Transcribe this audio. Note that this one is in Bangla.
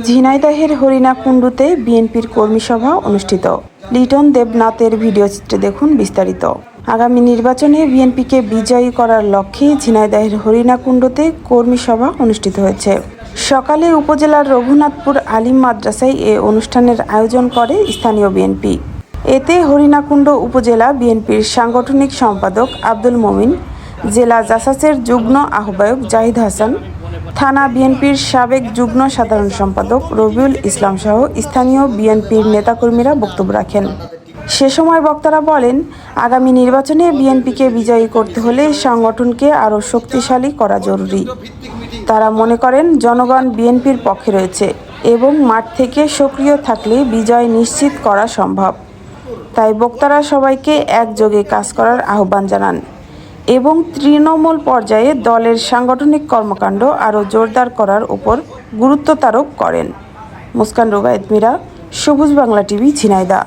ঝিনাইদহের হরিণাকুণ্ডুতে বিএনপির কর্মী সভা অনুষ্ঠিত। লিটন দেবনাথের ভিডিও চিত্রে দেখুন বিস্তারিত। আগামী নির্বাচনে বিএনপিকে বিজয়ী করার লক্ষ্যে ঝিনাইদহের হরিণাকুণ্ডুতে কর্মী সভা অনুষ্ঠিত হয়েছে। সকালে উপজেলার রঘুনাথপুর আলিম মাদ্রাসায় এ অনুষ্ঠানের আয়োজন করে স্থানীয় বিএনপি। এতে হরিণাকুণ্ড উপজেলা বিএনপির সাংগঠনিক সম্পাদক আব্দুল মমিন, জেলা জাসাসের যুগ্ম আহ্বায়ক জাহিদ হাসান থানা বিএনপির সাবেক যুগ্ম সাধারণ সম্পাদক রবিউল ইসলাম সহ স্থানীয় বিএনপির নেতাকর্মীরা বক্তব্য রাখেন। সে সময় বক্তারা বলেন, আগামী নির্বাচনে বিএনপিকে বিজয়ী করতে হলে সংগঠনকে আরও শক্তিশালী করা জরুরি। তারা মনে করেন, জনগণ বিএনপির পক্ষে রয়েছে এবং মাঠ থেকে সক্রিয় থাকলে বিজয় নিশ্চিত করা সম্ভব। তাই বক্তারা সবাইকে একযোগে কাজ করার আহ্বান জানান। এবং তৃণমূল পর্যায়ে দলের সাংগঠনিক কর্মকাণ্ড আরও জোরদার করার উপর গুরুত্ব আরোপ করেন। মুস্কান রোবায়েত মীরা সবুজ বাংলা টিভি ঝিনাইদা